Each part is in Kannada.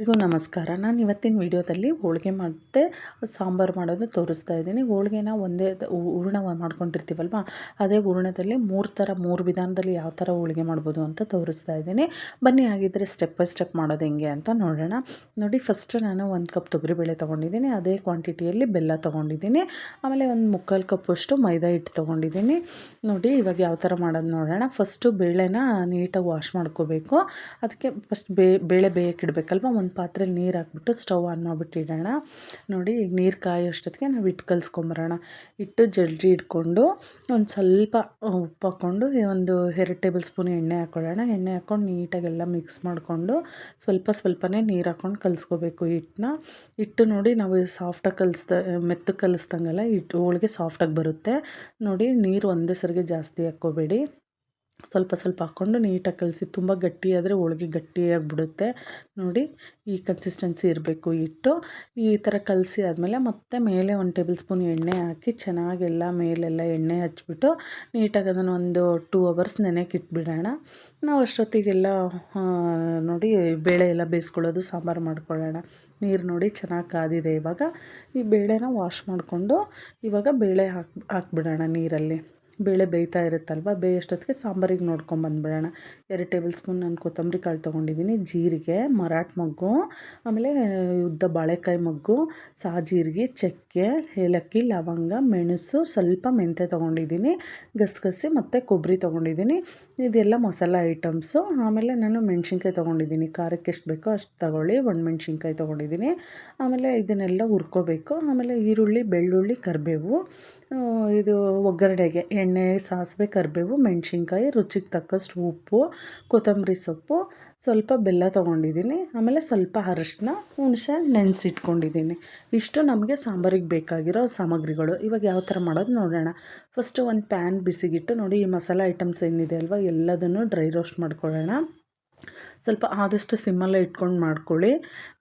ಎಲ್ರಿಗೂ ನಮಸ್ಕಾರ. ನಾನು ಇವತ್ತಿನ ವಿಡಿಯೋದಲ್ಲಿ ಹೋಳಿಗೆ ಮತ್ತು ಸಾಂಬಾರು ಮಾಡೋದು ತೋರಿಸ್ತಾ ಇದ್ದೀನಿ. ಹೋಳಿಗೆನ ಒಂದೇ ಹೂರ್ಣ ಮಾಡ್ಕೊಂಡಿರ್ತೀವಲ್ವ, ಅದೇ ಹೂರ್ಣದಲ್ಲಿ ಮೂರು ಥರ ಮೂರು ವಿಧಾನದಲ್ಲಿ ಯಾವ ಥರ ಹೋಳಿಗೆ ಮಾಡ್ಬೋದು ಅಂತ ತೋರಿಸ್ತಾ ಇದ್ದೀನಿ. ಬನ್ನಿ ಆಗಿದ್ದರೆ ಸ್ಟೆಪ್ ಬೈ ಸ್ಟೆಪ್ ಮಾಡೋದು ಹೆಂಗೆ ಅಂತ ನೋಡೋಣ. ನೋಡಿ ಫಸ್ಟ್ ನಾನು ಒಂದು ಕಪ್ ತೊಗರಿಬೇಳೆ ತೊಗೊಂಡಿದ್ದೀನಿ, ಅದೇ ಕ್ವಾಂಟಿಟಿಯಲ್ಲಿ ಬೆಲ್ಲ ತೊಗೊಂಡಿದ್ದೀನಿ, ಆಮೇಲೆ ಒಂದು ಮುಕ್ಕಾಲು ಕಪ್ಪಷ್ಟು ಮೈದಾ ಹಿಟ್ಟು ತೊಗೊಂಡಿದ್ದೀನಿ. ನೋಡಿ, ಇವಾಗ ಯಾವ ಥರ ಮಾಡೋದು ನೋಡೋಣ. ಫಸ್ಟು ಬೇಳೆನ ನೀಟಾಗಿ ವಾಶ್ ಮಾಡ್ಕೋಬೇಕು. ಅದಕ್ಕೆ ಫಸ್ಟ್ ಬೇಳೆ ಬೇಯಕ್ಕಿಡಬೇಕಲ್ವ ಒಂದು ಒಂದು ಪಾತ್ರೆಲಿ ನೀರು ಹಾಕ್ಬಿಟ್ಟು ಸ್ಟವ್ ಆನ್ ಮಾಡಿಬಿಟ್ಟಿಡೋಣ. ನೋಡಿ, ಈಗ ನೀರು ಕಾಯೋಷ್ಟೊತ್ತಿಗೆ ನಾವು ಹಿಟ್ಟು ಕಲಿಸ್ಕೊಂಬರೋಣ. ಹಿಟ್ಟು ಜಲ್ದಿ ಇಟ್ಕೊಂಡು ಒಂದು ಸ್ವಲ್ಪ ಉಪ್ಪು ಹಾಕ್ಕೊಂಡು ಒಂದು ಎರಡು ಟೇಬಲ್ ಸ್ಪೂನ್ ಎಣ್ಣೆ ಹಾಕ್ಕೊಳ್ಳೋಣ ಎಣ್ಣೆ ಹಾಕ್ಕೊಂಡು ನೀಟಾಗೆಲ್ಲ ಮಿಕ್ಸ್ ಮಾಡಿಕೊಂಡು ಸ್ವಲ್ಪ ಸ್ವಲ್ಪನೇ ನೀರು ಹಾಕ್ಕೊಂಡು ಕಲಿಸ್ಕೋಬೇಕು ಹಿಟ್ಟನ್ನ. ಹಿಟ್ಟು ನೋಡಿ, ನಾವು ಸಾಫ್ಟಾಗಿ ಕಲಿಸ್ದ, ಮೆತ್ತಗೆ ಕಲಿಸ್ದಂಗೆಲ್ಲ ಹಿಟ್ಟು ಹೋಳಿಗೆ ಸಾಫ್ಟಾಗಿ ಬರುತ್ತೆ. ನೋಡಿ, ನೀರು ಒಂದೇ ಸರಿಗೆ ಜಾಸ್ತಿ ಹಾಕ್ಕೋಬೇಡಿ. ಸ್ವಲ್ಪ ಸ್ವಲ್ಪ ಹಾಕ್ಕೊಂಡು ನೀಟಾಗಿ ಕಲಸಿ, ತುಂಬ ಗಟ್ಟಿಯಾದರೆ ಗಟ್ಟಿಯಾಗಿ ಬಿಡುತ್ತೆ ನೋಡಿ, ಈ ಕನ್ಸಿಸ್ಟೆನ್ಸಿ ಇರಬೇಕು ಹಿಟ್ಟು. ಈ ಥರ ಕಲಸಿ ಆದಮೇಲೆ ಮತ್ತೆ ಮೇಲೆ ಒಂದು ಟೇಬಲ್ ಸ್ಪೂನ್ ಎಣ್ಣೆ ಹಾಕಿ ಚೆನ್ನಾಗೆಲ್ಲ ಮೇಲೆಲ್ಲ ಎಣ್ಣೆ ಹಚ್ಬಿಟ್ಟು ನೀಟಾಗಿ ಅದನ್ನು ಒಂದು ಟೂ ಅವರ್ಸ್ ನೆನೆಗೆ ಇಟ್ಬಿಡೋಣ. ನಾವು ಅಷ್ಟೊತ್ತಿಗೆಲ್ಲ ನೋಡಿ ಬೇಳೆ ಎಲ್ಲ ಬೇಯಿಸ್ಕೊಳ್ಳೋದು, ಸಾಂಬಾರು ಮಾಡ್ಕೊಳ್ಳೋಣ. ನೀರು ನೋಡಿ ಚೆನ್ನಾಗಿ ಕಾದಿದೆ ಇವಾಗ. ಈ ಬೇಳೆನ ವಾಶ್ ಮಾಡಿಕೊಂಡು ಇವಾಗ ಬೇಳೆ ಹಾಕಿ, ಹಾಕ್ಬಿಡೋಣ ನೀರಲ್ಲಿ. ಬೇಳೆ ಬೇಯ್ತಾ ಇರುತ್ತಲ್ವ? ಬೇಯಷ್ಟೊತ್ತಿಗೆ ಸಾಂಬಾರಿಗೆ ನೋಡ್ಕೊಂಬಂದ್ಬಿಡೋಣ ಎರಡು ಟೇಬಲ್ ಸ್ಪೂನ್ ನಾನು ಕೊತ್ತಂಬರಿ ಕಾಳು ತೊಗೊಂಡಿದ್ದೀನಿ. ಜೀರಿಗೆ, ಮರಾಠ ಮೊಗ್ಗು, ಆಮೇಲೆ ಉದ್ದ ಬಾಳೆಕಾಯಿ ಮೊಗ್ಗು, ಸಾಜೀರಿಗೆ, ಚಕ್ಕೆ, ಏಲಕ್ಕಿ, ಲವಂಗ, ಮೆಣಸು, ಸ್ವಲ್ಪ ಮೆಂತ್ಯ ತೊಗೊಂಡಿದ್ದೀನಿ. ಗಸಗಸೆ ಮತ್ತು ಕೊಬ್ಬರಿ ತೊಗೊಂಡಿದ್ದೀನಿ. ಇದೆಲ್ಲ ಮಸಾಲ ಐಟಮ್ಸು. ಆಮೇಲೆ ನಾನು ಮೆಣಸಿನ್ಕಾಯಿ ತೊಗೊಂಡಿದ್ದೀನಿ. ಖಾರಕ್ಕೆ ಎಷ್ಟು ಬೇಕೋ ಅಷ್ಟು ತಗೊಳ್ಳಿ. ಒಂದು ಮೆಣಸಿನ್ಕಾಯಿ ತೊಗೊಂಡಿದ್ದೀನಿ. ಆಮೇಲೆ ಇದನ್ನೆಲ್ಲ ಹುರ್ಕೋಬೇಕು. ಆಮೇಲೆ ಈರುಳ್ಳಿ, ಬೆಳ್ಳುಳ್ಳಿ, ಕರಿಬೇವು ಇದು ಒಗ್ಗರಣೆಗೆ ಎಣ್ಣೆ, ಸಾಸಿವೆ, ಕರಿಬೇವು, ಮೆಣಸಿನ್ಕಾಯಿ, ರುಚಿಗೆ ತಕ್ಕಷ್ಟು ಉಪ್ಪು, ಕೊತ್ತಂಬರಿ ಸೊಪ್ಪು, ಸ್ವಲ್ಪ ಬೆಲ್ಲ ತೊಗೊಂಡಿದ್ದೀನಿ. ಆಮೇಲೆ ಸ್ವಲ್ಪ ಅರಶಿನ ಹುಣಸೆ, ನೆನೆಸಿಟ್ಕೊಂಡಿದ್ದೀನಿ. ಇಷ್ಟು ನಮಗೆ ಸಾಂಬಾರಿಗೆ ಬೇಕಾಗಿರೋ ಸಾಮಗ್ರಿಗಳು. ಇವಾಗ ಯಾವ ಥರ ಮಾಡೋದು ನೋಡೋಣ. ಫಸ್ಟು ಒಂದು ಪ್ಯಾನ್ ಬಿಸಿಗಿಟ್ಟು ನೋಡಿ ಈ ಮಸಾಲೆ ಐಟಮ್ಸ್ ಏನಿದೆ ಅಲ್ವಾ, ಎಲ್ಲದನ್ನು ಡ್ರೈ ರೋಸ್ಟ್ ಮಾಡ್ಕೊಳ್ಳೋಣ. ಸ್ವಲ್ಪ ಆದಷ್ಟು ಸಿಮ್ಮಲ್ಲೇ ಇಟ್ಕೊಂಡು ಮಾಡ್ಕೊಳ್ಳಿ.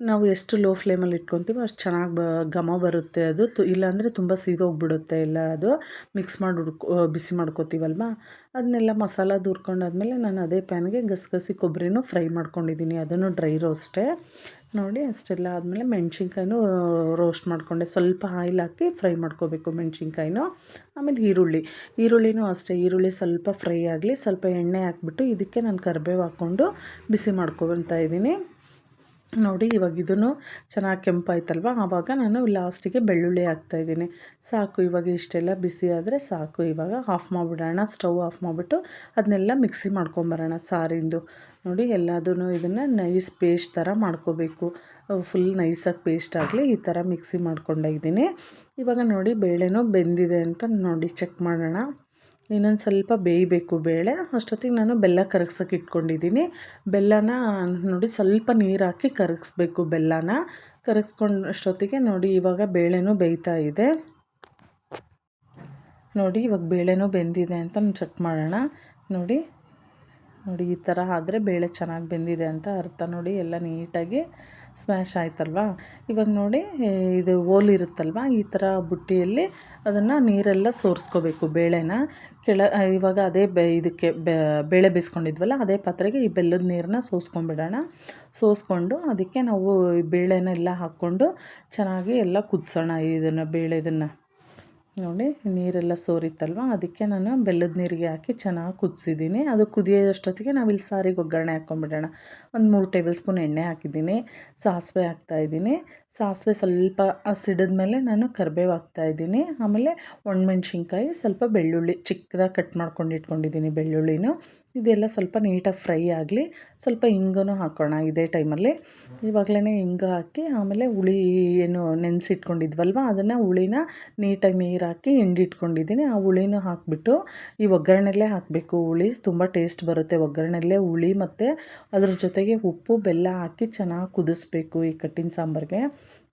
ನಾವು ಎಷ್ಟು ಲೋ ಫ್ಲೇಮಲ್ಲಿ ಇಟ್ಕೊತೀವೋ ಅಷ್ಟು ಚೆನ್ನಾಗಿ ಬ, ಘಮ ಬರುತ್ತೆ ಅದು. ತು, ಇಲ್ಲಾಂದರೆ ತುಂಬ ಸೀದೋಗ್ಬಿಡುತ್ತೆ ಎಲ್ಲ ಅದು. ಮಿಕ್ಸ್ ಮಾಡಿ ಹುಡ್ಕೊ ಬಿಸಿ ಮಾಡ್ಕೋತೀವಲ್ವ? ಅದನ್ನೆಲ್ಲ ಮಸಾಲ ದೂರ್ಕೊಂಡಾದ್ಮೇಲೆ ನಾನು ಅದೇ ಪ್ಯಾನ್ಗೆ ಗಸಗಸಿ ಕೊಬ್ಬರಿನೂ ಫ್ರೈ ಮಾಡ್ಕೊಂಡಿದ್ದೀನಿ ಅದನ್ನು ಡ್ರೈ ರೋಸ್ಟೇ ನೋಡಿ ಅಷ್ಟೆಲ್ಲ ಆದಮೇಲೆ ಮೆಣ್ಸಿನ್ಕಾಯಿನೂ ರೋಸ್ಟ್ ಮಾಡಿಕೊಂಡೆ. ಸ್ವಲ್ಪ ಆಯಿಲ್ ಹಾಕಿ ಫ್ರೈ ಮಾಡ್ಕೋಬೇಕು ಮೆಣ್ಸಿನ್ಕಾಯಿನೂ. ಆಮೇಲೆ ಈರುಳ್ಳಿ. ಈರುಳ್ಳಿನೂ ಅಷ್ಟೇ, ಈರುಳ್ಳಿ ಸ್ವಲ್ಪ ಫ್ರೈ ಆಗಲಿ ಸ್ವಲ್ಪ ಎಣ್ಣೆ ಹಾಕ್ಬಿಟ್ಟು ಇದಕ್ಕೆ ನಾನು ಕರಿಬೇವು ಹಾಕ್ಕೊಂಡು ಬಿಸಿ ಮಾಡ್ಕೊಳ್ತಾ ಇದ್ದೀನಿ. ನೋಡಿ, ಇವಾಗ ಇದನ್ನು ಚೆನ್ನಾಗಿ ಕೆಂಪಾಯ್ತಲ್ವ? ಆವಾಗ ನಾನು ಲಾಸ್ಟಿಗೆ ಬೆಳ್ಳುಳ್ಳಿ ಹಾಕ್ತಾಯಿದ್ದೀನಿ ಸಾಕು, ಇವಾಗ ಇಷ್ಟೆಲ್ಲ ಬಿಸಿ ಆದರೆ ಸಾಕು. ಇವಾಗ ಆಫ್ ಮಾಡಿಬಿಡೋಣ ಸ್ಟವ್ ಆಫ್ ಮಾಡಿಬಿಟ್ಟು ಅದನ್ನೆಲ್ಲ ಮಿಕ್ಸಿ ಮಾಡ್ಕೊಂಬರೋಣ ಸಾರಿಂದು. ನೋಡಿ ಎಲ್ಲದೂ ಇದನ್ನು ನೈಸ್ ಪೇಸ್ಟ್ ಥರ ಮಾಡ್ಕೋಬೇಕು. ಫುಲ್ ನೈಸಾಗಿ ಪೇಸ್ಟ್ ಆಗಲಿ ಈ ಥರ ಮಿಕ್ಸಿ ಮಾಡ್ಕೊಂಡಿದ್ದೀನಿ ಇವಾಗ ನೋಡಿ, ಬೇಳೆನೂ ಬೆಂದಿದೆ ಅಂತ ನೋಡಿ ಚೆಕ್ ಮಾಡೋಣ. ಇನ್ನೊಂದು ಸ್ವಲ್ಪ ಬೇಯಬೇಕು ಬೇಳೆ. ಅಷ್ಟೊತ್ತಿಗೆ ನಾನು ಬೆಲ್ಲ ಕರಗ್ಸೋಕೆ ಇಟ್ಕೊಂಡಿದ್ದೀನಿ. ಬೆಲ್ಲನ ನೋಡಿ ಸ್ವಲ್ಪ ನೀರು ಹಾಕಿ ಕರಗಿಸ್ಬೇಕು ಬೆಲ್ಲನ. ಕರಗಿಸ್ಕೊಂಡು ಅಷ್ಟೊತ್ತಿಗೆ ನೋಡಿ ಇವಾಗ ಬೇಳೆನೂ ಬೇಯ್ತಾ ಇದೆ. ನೋಡಿ ಇವಾಗ ಬೇಳೆನೂ ಬೆಂದಿದೆ ಅಂತ ಚೆಕ್ ಮಾಡೋಣ. ನೋಡಿ ನೋಡಿ ಈ ಥರ ಆದರೆ ಬೇಳೆ ಚೆನ್ನಾಗಿ ಬೆಂದಿದೆ ಅಂತ ಅರ್ಥ. ನೋಡಿ ಎಲ್ಲ ನೀಟಾಗಿ ಸ್ಮ್ಯಾಶ್ ಆಯ್ತಲ್ವಾ? ಇವಾಗ ನೋಡಿ ಇದು ಓಲ್ ಇರುತ್ತಲ್ವ? ಈ ಥರ ಬುಟ್ಟಿಯಲ್ಲಿ ಅದನ್ನು ನೀರೆಲ್ಲ ಸೋರಿಸ್ಕೋಬೇಕು ಬೇಳೆನ. ಕೆಳ ಇವಾಗ ಅದೇ ಬೆ, ಇದಕ್ಕೆ ಬೇಳೆ ಬೇಯಿಸ್ಕೊಂಡಿದ್ವಲ್ಲ, ಅದೇ ಪಾತ್ರೆಗೆ ಈ ಬೆಲ್ಲದ ನೀರನ್ನ ಸೋಸ್ಕೊಂಡ್ಬಿಡೋಣ. ಸೋಸ್ಕೊಂಡು ಅದಕ್ಕೆ ನಾವು ಬೇಳೆನೆಲ್ಲ ಹಾಕ್ಕೊಂಡು ಚೆನ್ನಾಗಿ ಎಲ್ಲ ಕುದಿಸೋಣ ಇದನ್ನು ಬೇಳೆದನ್ನು ನೋಡಿ, ನೀರೆಲ್ಲ ಸೋರಿತ್ತಲ್ವ? ಅದಕ್ಕೆ ನಾನು ಬೆಲ್ಲದ ನೀರಿಗೆ ಹಾಕಿ ಚೆನ್ನಾಗಿ ಕುದಿಸಿದ್ದೀನಿ. ಅದು ಕುದಿಯೋಷ್ಟೊತ್ತಿಗೆ ನಾವಿಲ್ಲಿ ಸಾರಿಗೆ ಒಗ್ಗರಣೆ ಹಾಕ್ಕೊಂಬಿಡೋಣ ಒಂದು ಮೂರು ಟೇಬಲ್ ಸ್ಪೂನ್ ಎಣ್ಣೆ ಹಾಕಿದ್ದೀನಿ. ಸಾಸಿವೆ ಹಾಕ್ತಾಯಿದ್ದೀನಿ ಸಾಸಿವೆ ಸ್ವಲ್ಪ ಸಿಡಿದ ಮೇಲೆ ನಾನು ಕರಿಬೇವು ಹಾಕ್ತಾಯಿದ್ದೀನಿ ಆಮೇಲೆ ಒಣಮೆಣ್ಸಿನ್ಕಾಯಿ ಸ್ವಲ್ಪ ಬೆಳ್ಳುಳ್ಳಿ ಚಿಕ್ಕದಾಗಿ ಕಟ್ ಮಾಡ್ಕೊಂಡು ಇಟ್ಕೊಂಡಿದ್ದೀನಿ ಬೆಳ್ಳುಳ್ಳಿನೂ. ಇದೆಲ್ಲ ಸ್ವಲ್ಪ ನೀಟಾಗಿ ಫ್ರೈ ಆಗಲಿ, ಸ್ವಲ್ಪ ಹಿಂಗೂ ಹಾಕೋಣ ಇದೇ ಟೈಮಲ್ಲಿ. ಇವಾಗಲೇ ಹಿಂಗ ಹಾಕಿ, ಆಮೇಲೆ ಹುಳಿ ಏನು ನೆನೆಸಿಟ್ಕೊಂಡಿದ್ವಲ್ವ, ಅದನ್ನು ಹುಳಿನ ನೀಟಾಗಿ ನೀರು ಹಾಕಿ ಹಿಂಡಿಟ್ಕೊಂಡಿದ್ದೀನಿ. ಆ ಹುಳಿನೂ ಹಾಕಿಬಿಟ್ಟು, ಈ ಒಗ್ಗರಣೆಲ್ಲೇ ಹಾಕಬೇಕು. ಹುಳಿ ತುಂಬ ಟೇಸ್ಟ್ ಬರುತ್ತೆ. ಒಗ್ಗರಣೆಲ್ಲೇ ಹುಳಿ ಮತ್ತು ಅದ್ರ ಜೊತೆಗೆ ಉಪ್ಪು, ಬೆಲ್ಲ ಹಾಕಿ ಚೆನ್ನಾಗಿ ಕುದಿಸ್ಬೇಕು ಈ ಕಟ್ಟಿನ ಸಾಂಬಾರಿಗೆ.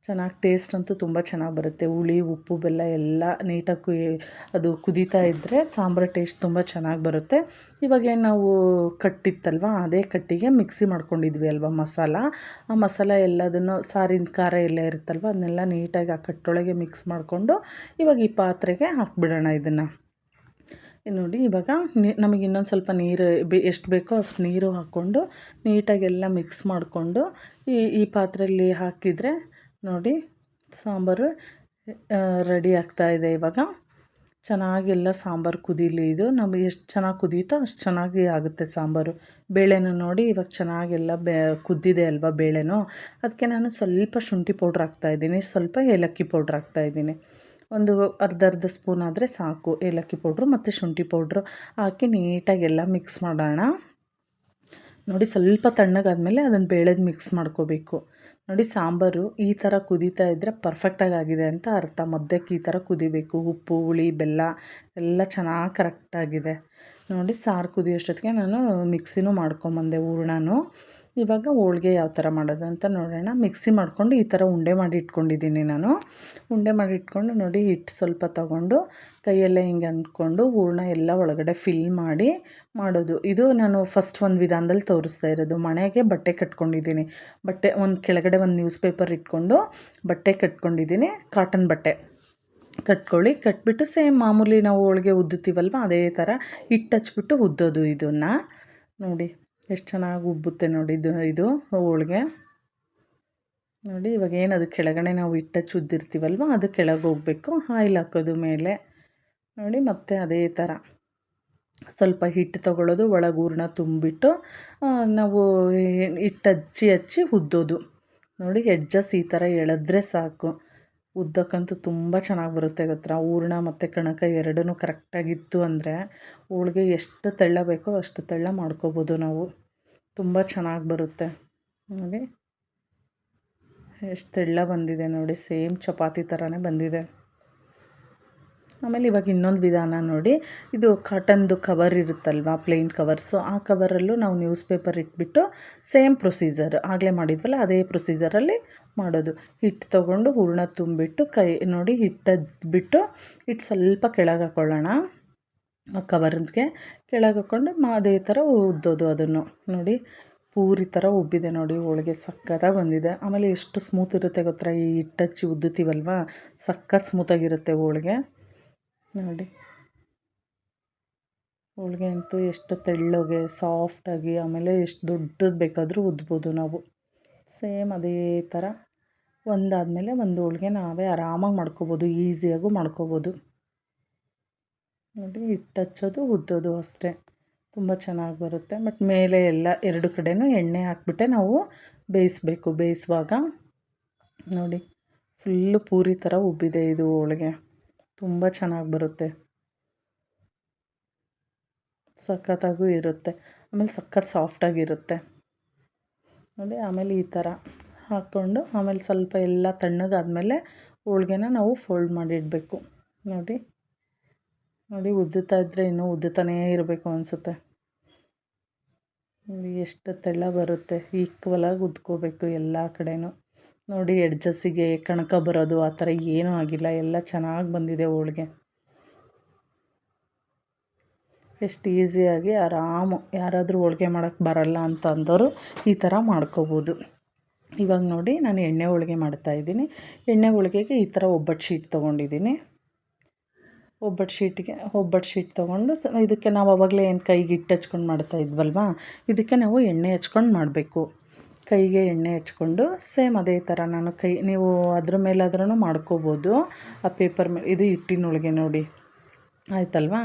ಚೆನ್ನಾಗಿ ಟೇಸ್ಟ್ ಅಂತೂ ತುಂಬ ಚೆನ್ನಾಗಿ ಬರುತ್ತೆ. ಹುಳಿ, ಉಪ್ಪು, ಬೆಲ್ಲ ಎಲ್ಲ ನೀಟಾಗಿ ಅದು ಕುದೀತಾ ಇದ್ದರೆ ಸಾಂಬಾರು ಟೇಸ್ಟ್ ತುಂಬ ಚೆನ್ನಾಗಿ ಬರುತ್ತೆ. ಇವಾಗ ನಾವು ಕಟ್ಟಿತ್ತಲ್ವ, ಅದೇ ಕಟ್ಟಿಗೆ ಮಿಕ್ಸಿ ಮಾಡ್ಕೊಂಡಿದ್ವಿ ಅಲ್ವ ಮಸಾಲ. ಆ ಮಸಾಲ ಎಲ್ಲದನ್ನು ಸಾರಿನ ಖಾರ ಎಲ್ಲ ಇರುತ್ತಲ್ವ, ಅದನ್ನೆಲ್ಲ ನೀಟಾಗಿ ಆ ಕಟ್ಟೊಳಗೆ ಮಿಕ್ಸ್ ಮಾಡಿಕೊಂಡು ಇವಾಗ ಈ ಪಾತ್ರೆಗೆ ಹಾಕ್ಬಿಡೋಣ ಇದನ್ನು. ಇದ್ ನೋಡಿ, ಇವಾಗ ನಮಗೆ ಇನ್ನೊಂದು ಸ್ವಲ್ಪ ನೀರು ಎಷ್ಟು ಬೇಕೋ ಅಷ್ಟು ನೀರು ಹಾಕ್ಕೊಂಡು ನೀಟಾಗೆಲ್ಲ ಮಿಕ್ಸ್ ಮಾಡಿಕೊಂಡು ಈ ಈ ಪಾತ್ರೆಯಲ್ಲಿ ಹಾಕಿದರೆ ನೋಡಿ ಸಾಂಬಾರು ರೆಡಿ ಆಗ್ತಾ ಇದೆ ಇವಾಗ. ಚೆನ್ನಾಗೆಲ್ಲ ಸಾಂಬಾರು ಕುದೀಲಿ ಇದು. ನಮಗೆ ಎಷ್ಟು ಚೆನ್ನಾಗಿ ಕುದೀತೋ ಅಷ್ಟು ಚೆನ್ನಾಗಿ ಆಗುತ್ತೆ ಸಾಂಬಾರು. ಬೇಳೆನೂ ನೋಡಿ ಇವಾಗ ಚೆನ್ನಾಗೆಲ್ಲ ಬೆ, ಕುದ್ದಿದೆ ಅಲ್ವಾ ಬೇಳೆನೂ. ಅದಕ್ಕೆ ನಾನು ಸ್ವಲ್ಪ ಶುಂಠಿ ಪೌಡ್ರ್ ಹಾಕ್ತಾಯಿದ್ದೀನಿ ಸ್ವಲ್ಪ ಏಲಕ್ಕಿ ಪೌಡ್ರ್ ಹಾಕ್ತಾಯಿದ್ದೀನಿ ಒಂದು ಅರ್ಧ ಅರ್ಧ ಸ್ಪೂನ್ ಆದರೆ ಸಾಕು ಏಲಕ್ಕಿ ಪೌಡ್ರು ಮತ್ತು ಶುಂಠಿ ಪೌಡ್ರು ಹಾಕಿ ನೀಟಾಗೆಲ್ಲ ಮಿಕ್ಸ್ ಮಾಡೋಣ. ನೋಡಿ ಸ್ವಲ್ಪ ತಣ್ಣಗಾದಮೇಲೆ ಅದನ್ನು ಬೇಳೆದು ಮಿಕ್ಸ್ ಮಾಡ್ಕೋಬೇಕು. ನೋಡಿ ಸಾಂಬಾರು ಈ ಥರ ಕುದೀತಾ ಇದ್ದರೆ ಪರ್ಫೆಕ್ಟಾಗಿ ಆಗಿದೆ ಅಂತ ಅರ್ಥ. ಮಧ್ಯಕ್ಕೆ ಈ ಥರ ಕುದಿಬೇಕು, ಉಪ್ಪು, ಹುಳಿ, ಬೆಲ್ಲ ಎಲ್ಲ ಚೆನ್ನಾಗಿ ಕರೆಕ್ಟಾಗಿದೆ ನೋಡಿ ಸಾರು ಕುದಿಯೋಷ್ಟೊತ್ತಿಗೆ ನಾನು ಮಿಕ್ಸಿನೂ ಮಾಡ್ಕೊಂಬಂದೆ, ಹೂರ್ಣನೂ. ಇವಾಗ ಹೋಳಿಗೆ ಯಾವ ಥರ ಮಾಡೋದು ಅಂತ ನೋಡೋಣ. ಮಿಕ್ಸಿ ಮಾಡಿಕೊಂಡು ಈ ಥರ ಉಂಡೆ ಮಾಡಿ ಇಟ್ಕೊಂಡಿದ್ದೀನಿ ನಾನು. ಉಂಡೆ ಮಾಡಿ ಇಟ್ಕೊಂಡು ನೋಡಿ, ಹಿಟ್ಟು ಸ್ವಲ್ಪ ತಗೊಂಡು ಕೈಯಲ್ಲೇ ಹಿಂಗೆ ಅಂದ್ಕೊಂಡು ಹೂರ್ಣ ಎಲ್ಲ ಒಳಗಡೆ ಫಿಲ್ ಮಾಡಿ ಮಾಡೋದು. ಇದು ನಾನು ಫಸ್ಟ್ ಒಂದು ವಿಧಾನದಲ್ಲಿ ತೋರಿಸ್ತಾ ಇರೋದು. ಮನೆಗೆ ಬಟ್ಟೆ ಕಟ್ಕೊಂಡಿದ್ದೀನಿ. ಬಟ್ಟೆ ಒಂದು ಕೆಳಗಡೆ ಒಂದು ನ್ಯೂಸ್ ಪೇಪರ್ ಇಟ್ಕೊಂಡು ಬಟ್ಟೆ ಕಟ್ಕೊಂಡಿದ್ದೀನಿ. ಕಾಟನ್ ಬಟ್ಟೆ ಕಟ್ಕೊಳ್ಳಿ. ಕಟ್ಬಿಟ್ಟು ಸೇಮ್ ಮಾಮೂಲಿ ನಾವು ಹೋಳಿಗೆ ಉದ್ದುತ್ತೀವಲ್ವ, ಅದೇ ಥರ ಹಿಟ್ಟು ಹಚ್ಬಿಟ್ಟು ಉದ್ದೋದು ಇದನ್ನು. ನೋಡಿ. ಎಷ್ಟು ಚೆನ್ನಾಗಿ ಉಬ್ಬುತ್ತೆ ನೋಡಿ ಇದು ಇದು ಹೋಳಿಗೆ. ನೋಡಿ, ಇವಾಗ ಏನು ಅದು ಕೆಳಗಡೆ ನಾವು ಇಟ್ಟ ಚುದ್ದಿರ್ತೀವಲ್ವ, ಅದು ಕೆಳಗೆ ಹೋಗಬೇಕು, ಆಯಿಲ್ ಹಾಕೋದು ಮೇಲೆ. ನೋಡಿ, ಮತ್ತೆ ಅದೇ ಥರ ಸ್ವಲ್ಪ ಹಿಟ್ಟು ತೊಗೊಳ್ಳೋದು, ಒಳಗೆ ಹೂರಣ ತುಂಬಿಟ್ಟು ನಾವು ಹಿಟ್ಟು ಹಚ್ಚಿ ಹಚ್ಚಿ ಉದ್ದೋದು. ನೋಡಿ, ಎಡ್ಜಸ್ ಈ ಥರ ಎಳೆದ್ರೆ ಸಾಕು. ಉದ್ದಕ್ಕಂತೂ ತುಂಬ ಚೆನ್ನಾಗಿ ಬರುತ್ತೆ ಗೊತ್ತಾ? ಹೂರ್ಣ ಮತ್ತು ಕಣಕ ಎರಡೂ ಕರೆಕ್ಟಾಗಿತ್ತು ಅಂದರೆ ಹೋಳಿಗೆ ಎಷ್ಟು ತೆಳ್ಳ ಬೇಕೋ ಅಷ್ಟು ತೆಳ್ಳ ಮಾಡ್ಕೋಬೋದು ನಾವು. ತುಂಬ ಚೆನ್ನಾಗಿ ಬರುತ್ತೆ. ನೋಡಿ. ಎಷ್ಟು ತೆಳ್ಳ ಬಂದಿದೆ ನೋಡಿ. ಸೇಮ್ ಚಪಾತಿ ಥರನೇ ಬಂದಿದೆ. ಆಮೇಲೆ ಇವಾಗ ಇನ್ನೊಂದು ವಿಧಾನ ನೋಡಿ. ಇದು ಕಾಟನ್ದು ಕವರ್ ಇರುತ್ತಲ್ವ ಪ್ಲೇನ್ ಕವರ್ಸು ಆ ಕವರಲ್ಲೂ ನಾವು ನ್ಯೂಸ್ ಪೇಪರ್ ಇಟ್ಬಿಟ್ಟು ಸೇಮ್ ಪ್ರೊಸೀಜರ್ ಆಗಲೇ ಮಾಡಿದ್ವಲ್ಲ, ಅದೇ ಪ್ರೊಸೀಜರಲ್ಲಿ ಮಾಡೋದು. ಹಿಟ್ಟು ತೊಗೊಂಡು ಹೂರ್ಣ ತುಂಬಿಟ್ಟು ಕೈ ನೋಡಿ ಹಿಟ್ಟದ್ಬಿಟ್ಟು ಹಿಟ್ಟು ಸ್ವಲ್ಪ ಕೆಳಗೆ ಹಾಕ್ಕೊಳ್ಳೋಣ ಆ ಕವರ್ಗೆ ಕೆಳಗೆ ಹಾಕ್ಕೊಂಡು ಅದೇ ಥರ ಉದ್ದೋದು ಅದನ್ನು. ನೋಡಿ, ಪೂರಿ ಥರ ಉಬ್ಬಿದೆ ನೋಡಿ, ಹೋಳಿಗೆ ಸಕ್ಕತ್ತಾಗಿ ಬಂದಿದೆ. ಆಮೇಲೆ ಎಷ್ಟು ಸ್ಮೂತ್ ಇರುತ್ತೆ ಗೊತ್ತಾ, ಈ ಹಿಟ್ಟು ಹಚ್ಚಿ ಉದ್ದುತ್ತೀವಲ್ವ ಸಖತ್ ಸ್ಮೂತಾಗಿರುತ್ತೆ ಹೋಳಿಗೆ. ನೋಡಿ. ಹೋಳಿಗೆ ಅಂತೂ ಎಷ್ಟು ತೆಳ್ಳಗೆ ಸಾಫ್ಟಾಗಿ ಆಮೇಲೆ ಎಷ್ಟು ದೊಡ್ಡದು ಬೇಕಾದರೂ ಉದ್ಬೋದು ನಾವು. ಸೇಮ್ ಅದೇ ಥರ ಒಂದಾದಮೇಲೆ ಒಂದು ಹೋಳಿಗೆ ನಾವೇ ಆರಾಮಾಗಿ ಮಾಡ್ಕೋಬೋದು ಈಸಿಯಾಗೂ ಮಾಡ್ಕೋಬೋದು. ನೋಡಿ, ಹಿಟ್ಟು ಹಚ್ಚೋದು, ಉದ್ದೋದು ಅಷ್ಟೇ. ತುಂಬ ಚೆನ್ನಾಗಿ ಬರುತ್ತೆ. ಬಟ್ ಮೇಲೆ ಎಲ್ಲ ಎರಡು ಕಡೆಯೂ ಎಣ್ಣೆ ಹಾಕ್ಬಿಟ್ಟೆ ನಾವು ಬೇಯಿಸ್ಬೇಕು. ಬೇಯಿಸುವಾಗ ನೋಡಿ ಫುಲ್ಲು ಪೂರಿ ಥರ ಉಬ್ಬಿದೆ ಇದು ಹೋಳಿಗೆ. ತುಂಬ ಚೆನ್ನಾಗಿ ಬರುತ್ತೆ. ಸಖತ್ತಾಗೂ ಇರುತ್ತೆ. ಆಮೇಲೆ ಸಖತ್ ಸಾಫ್ಟಾಗಿರುತ್ತೆ ನೋಡಿ, ಆಮೇಲೆ ಈ ಥರ ಹಾಕ್ಕೊಂಡು ಆಮೇಲೆ ಸ್ವಲ್ಪ ಎಲ್ಲ ತಣ್ಣಗಾದಮೇಲೆ ಹೋಳ್ಗೆನ ನಾವು ಫೋಲ್ಡ್ ಮಾಡಿಡಬೇಕು. ನೋಡಿ. ನೋಡಿ ಉದ್ದುತ್ತಾ ಇದ್ದರೆ ಇನ್ನೂ ಉದ್ದುತ್ತಾನೇ ಇರಬೇಕು ಅನಿಸುತ್ತೆ. ಎಷ್ಟು ತೆಳ್ಳ ಬರುತ್ತೆ. ಈಕ್ವಲಾಗಿ ಉದ್ಕೋಬೇಕು ಎಲ್ಲ ಕಡೆಯೂ ನೋಡಿ, ಎಡ್ಜಸ್ಸಿಗೆ ಕಣಕ ಬರೋದು, ಆ ಥರ ಏನೂ ಆಗಿಲ್ಲ. ಎಲ್ಲ ಚೆನ್ನಾಗಿ ಬಂದಿದೆ ಹೋಳಿಗೆ. ಎಷ್ಟು ಈಸಿಯಾಗಿ ಆರಾಮು. ಯಾರಾದರೂ ಹೋಳಿಗೆ ಮಾಡೋಕ್ಕೆ ಬರಲ್ಲ ಅಂತ ಅಂದವರು ಈ ಥರ ಮಾಡ್ಕೋಬೋದು. ಇವಾಗ ನೋಡಿ, ನಾನು ಎಣ್ಣೆ ಹೋಳ್ಗೆ ಮಾಡ್ತಾಯಿದ್ದೀನಿ ಎಣ್ಣೆ ಹೋಳಿಗೆಗೆ ಈ ಥರ ಒಬ್ಬಟ್ಟು ಶೀಟ್ ತೊಗೊಂಡಿದ್ದೀನಿ. ಒಬ್ಬಟ್ಟು ಶೀಟ್ಗೆ, ಒಬ್ಬಟ್ಟು ಶೀಟ್ ತೊಗೊಂಡು ಇದಕ್ಕೆ ನಾವು ಅವಾಗಲೇ ಏನು ಕೈಗೆ ಹಿಟ್ಟು ಹಚ್ಕೊಂಡು ಮಾಡ್ತಾ ಇದ್ವಲ್ವಾ? ಇದಕ್ಕೆ ನಾವು ಎಣ್ಣೆ ಹಚ್ಕೊಂಡು ಮಾಡಬೇಕು. ಕೈಗೆ ಎಣ್ಣೆ ಹಚ್ಕೊಂಡು ಸೇಮ್ ಅದೇ ಥರ ನಾನು ಕೈ, ನೀವು ಅದ್ರ ಮೇಲಾದ್ರೂ ಮಾಡ್ಕೋಬೋದು. ಆ ಪೇಪರ್ ಮೇಲೆ ಇದು ಹಿಟ್ಟಿನೊಳಗೆ ನೋಡಿ. ಆಯ್ತಲ್ವಾ?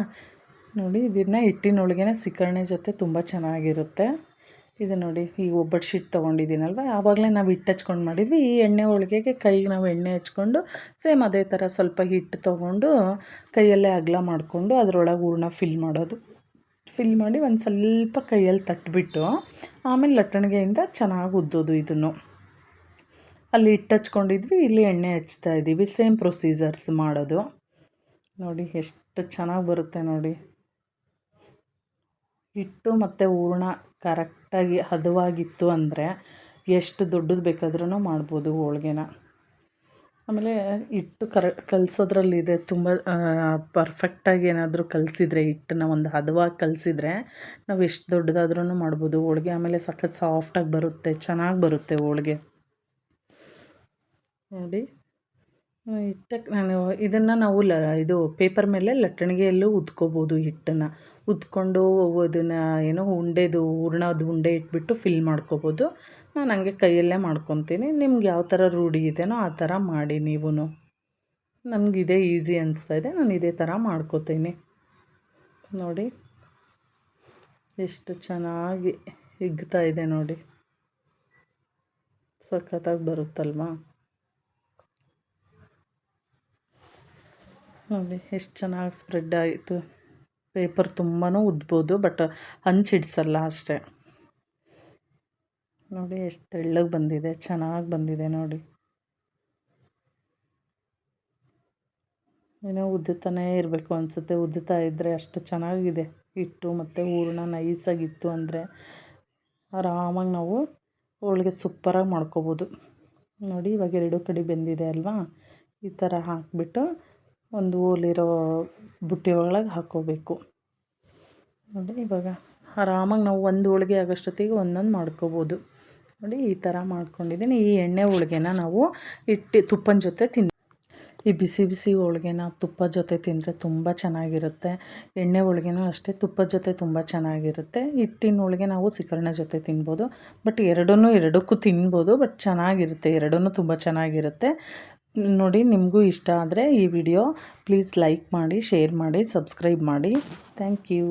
ನೋಡಿ, ಇದನ್ನು ಹಿಟ್ಟಿನೊಳಗೆ ಸಿಕ್ಕರಣೆ ಜೊತೆ ತುಂಬ ಚೆನ್ನಾಗಿರುತ್ತೆ. ಇದು ನೋಡಿ ಈಗ ಒಬ್ಬಟ್ಟು ಶೀಟ್ ತೊಗೊಂಡಿದ್ದೀನಲ್ವ? ಆವಾಗಲೇ ನಾವು ಹಿಟ್ಟು ಹಚ್ಕೊಂಡು ಮಾಡಿದ್ವಿ. ಈ ಎಣ್ಣೆ ಹೋಳಿಗೆಗೆ ಕೈಗೆ ನಾವು ಎಣ್ಣೆ ಹಚ್ಕೊಂಡು ಸೇಮ್ ಅದೇ ಥರ ಸ್ವಲ್ಪ ಹಿಟ್ಟು ತೊಗೊಂಡು ಕೈಯಲ್ಲೇ ಅಗಲ ಮಾಡಿಕೊಂಡು ಅದರೊಳಗೆ ಹೂರ್ಣ ಫಿಲ್ ಮಾಡೋದು. ಫಿಲ್ ಮಾಡಿ ಒಂದು ಸ್ವಲ್ಪ ಕೈಯಲ್ಲಿ ತಟ್ಟಿಬಿಟ್ಟು ಆಮೇಲೆ ಲಟ್ಟಣಿಗೆಯಿಂದ ಚೆನ್ನಾಗಿ ಉದ್ದೋದು ಇದನ್ನು. ಅಲ್ಲಿ ಹಿಟ್ಟು ಹಚ್ಕೊಂಡಿದ್ವಿ, ಇಲ್ಲಿ ಎಣ್ಣೆ ಹಚ್ತಾ ಇದ್ದೀವಿ ಸೇಮ್ ಪ್ರೊಸೀಜರ್ಸ್ ಮಾಡೋದು. ನೋಡಿ ಎಷ್ಟು ಚೆನ್ನಾಗಿ ಬರುತ್ತೆ ನೋಡಿ. ಹಿಟ್ಟು ಮತ್ತು ಹೂರ್ಣ ಕರೆಕ್ಟಾಗಿ ಹದವಾಗಿತ್ತು ಅಂದರೆ ಎಷ್ಟು ದೊಡ್ಡದು ಬೇಕಾದ್ರೂ ಮಾಡ್ಬೋದು ಹೋಳ್ಗೆನ. ಆಮೇಲೆ ಹಿಟ್ಟು ಕರ, ಕಲಸೋದ್ರಲ್ಲಿದೆ ತುಂಬ ಪರ್ಫೆಕ್ಟಾಗಿ ಏನಾದರೂ ಕಲಸಿದ್ರೆ, ಹಿಟ್ಟನ್ನ ಒಂದು ಹದವಾಗಿ ಕಲಸಿದ್ರೆ ನಾವು ಎಷ್ಟು ದೊಡ್ಡದಾದ್ರೂ ಮಾಡ್ಬೋದು. ಹೋಳಿಗೆ ಆಮೇಲೆ ಸಖತ್ ಸಾಫ್ಟಾಗಿ ಬರುತ್ತೆ, ಚೆನ್ನಾಗಿ ಬರುತ್ತೆ ಹೋಳಿಗೆ. ನೋಡಿ. ಹಿಟ್ಟಕ್ಕೆ ನಾನು ಇದನ್ನು ನಾವು ಲ ಇದು ಪೇಪರ್ ಮೇಲೆ ಲಟ್ಟಣಿಗೆಯಲ್ಲೂ ಉದ್ಕೋಬೋದು ಹಿಟ್ಟನ್ನು. ಉದ್ಕೊಂಡು ಅದನ್ನು ಏನೋ ಉಂಡೆದು, ಹೂರ್ಣದ ಉಂಡೆ ಇಟ್ಬಿಟ್ಟು ಫಿಲ್ ಮಾಡ್ಕೋಬೋದು. ನಾನು ಹಂಗೆ ಕೈಯಲ್ಲೇ ಮಾಡ್ಕೊತೀನಿ. ನಿಮ್ಗೆ ಯಾವ ಥರ ರೂಢಿ ಇದೆಯೋ ಆ ಥರ ಮಾಡಿ ನೀವು ನನಗೆ ಇದೇ ಈಸಿ ಅನಿಸ್ತಾ ಇದೆ. ನಾನು ಇದೇ ಥರ ಮಾಡ್ಕೋತೀನಿ. ನೋಡಿ. ಎಷ್ಟು ಚೆನ್ನಾಗಿ ಹಿಗ್ತಾ ಇದೆ ನೋಡಿ. ಸಖತ್ತಾಗಿ ಬರುತ್ತಲ್ವಾ? ನೋಡಿ, ಎಷ್ಟು ಚೆನ್ನಾಗಿ ಸ್ಪ್ರೆಡ್ ಆಯಿತು. ಪೇಪರ್ ತುಂಬಾ ಉದ್ಬೋದು ಬಟ್ ಹಂಚಿಡ್ಸಲ್ಲ ಅಷ್ಟೇ. ನೋಡಿ, ಎಷ್ಟು ತೆಳ್ಳಗೆ ಬಂದಿದೆ, ಚೆನ್ನಾಗಿ ಬಂದಿದೆ ನೋಡಿ. ಏನೋ ಉದ್ದುತ್ತಾನೇ ಇರಬೇಕು ಅನಿಸುತ್ತೆ. ಉದ್ದುತ್ತಾ ಇದ್ದರೆ ಅಷ್ಟು ಚೆನ್ನಾಗಿದೆ. ಹಿಟ್ಟು ಮತ್ತು ಹೂರ್ಣ ನೈಸಾಗಿತ್ತು ಅಂದರೆ ಆರಾಮಾಗಿ ನಾವು ಹೋಳಿಗೆ ಸೂಪರಾಗಿ ಮಾಡ್ಕೋಬೋದು. ನೋಡಿ, ಇವಾಗ ಎರಡು ಕಡೆ ಬೆಂದಿದೆ ಅಲ್ವಾ? ಈ ಥರ ಹಾಕಿಬಿಟ್ಟು ಒಂದು ಓಲಿರೋ ಬುಟ್ಟಿ ಒಳಗೆ ಹಾಕ್ಕೋಬೇಕು. ನೋಡಿ, ಇವಾಗ ಆರಾಮಾಗಿ ನಾವು ಒಂದು ಹೋಳಿಗೆ ಆಗೋಷ್ಟೊತ್ತಿಗೆ ಒಂದೊಂದು ಮಾಡ್ಕೋಬೋದು. ನೋಡಿ, ಈ ಥರ ಮಾಡ್ಕೊಂಡಿದ್ದೀನಿ. ಈ ಎಣ್ಣೆ ಹೋಳಿಗೆನ ನಾವು ಇಟ್ಟು ತುಪ್ಪನ ಜೊತೆ ತಿನ್, ಈ ಬಿಸಿ ಬಿಸಿ ಹೋಳಿಗೆನ ತುಪ್ಪದ ಜೊತೆ ತಿಂದರೆ ತುಂಬ ಚೆನ್ನಾಗಿರುತ್ತೆ. ಎಣ್ಣೆ ಹೋಳಿಗೆನೂ ಅಷ್ಟೇ, ತುಪ್ಪದ ಜೊತೆ ತುಂಬ ಚೆನ್ನಾಗಿರುತ್ತೆ. ಹಿಟ್ಟಿನ ಹೋಳಿಗೆ ನಾವು ಶಿಕರಣೆ ಜೊತೆ ತಿನ್ಬೋದು. ಬಟ್ ಎರಡೂ ಎರಡಕ್ಕೂ ತಿನ್ಬೋದು, ಬಟ್ ಚೆನ್ನಾಗಿರುತ್ತೆ. ಎರಡೂ ತುಂಬ ಚೆನ್ನಾಗಿರುತ್ತೆ. ನೋಡಿ ನಿಮಗೂ ಇಷ್ಟ ಆದರೆ ಈ ವಿಡಿಯೋ ಪ್ಲೀಸ್ ಲೈಕ್ ಮಾಡಿ, ಶೇರ್ ಮಾಡಿ, ಸಬ್ಸ್ಕ್ರೈಬ್ ಮಾಡಿ. Thank you.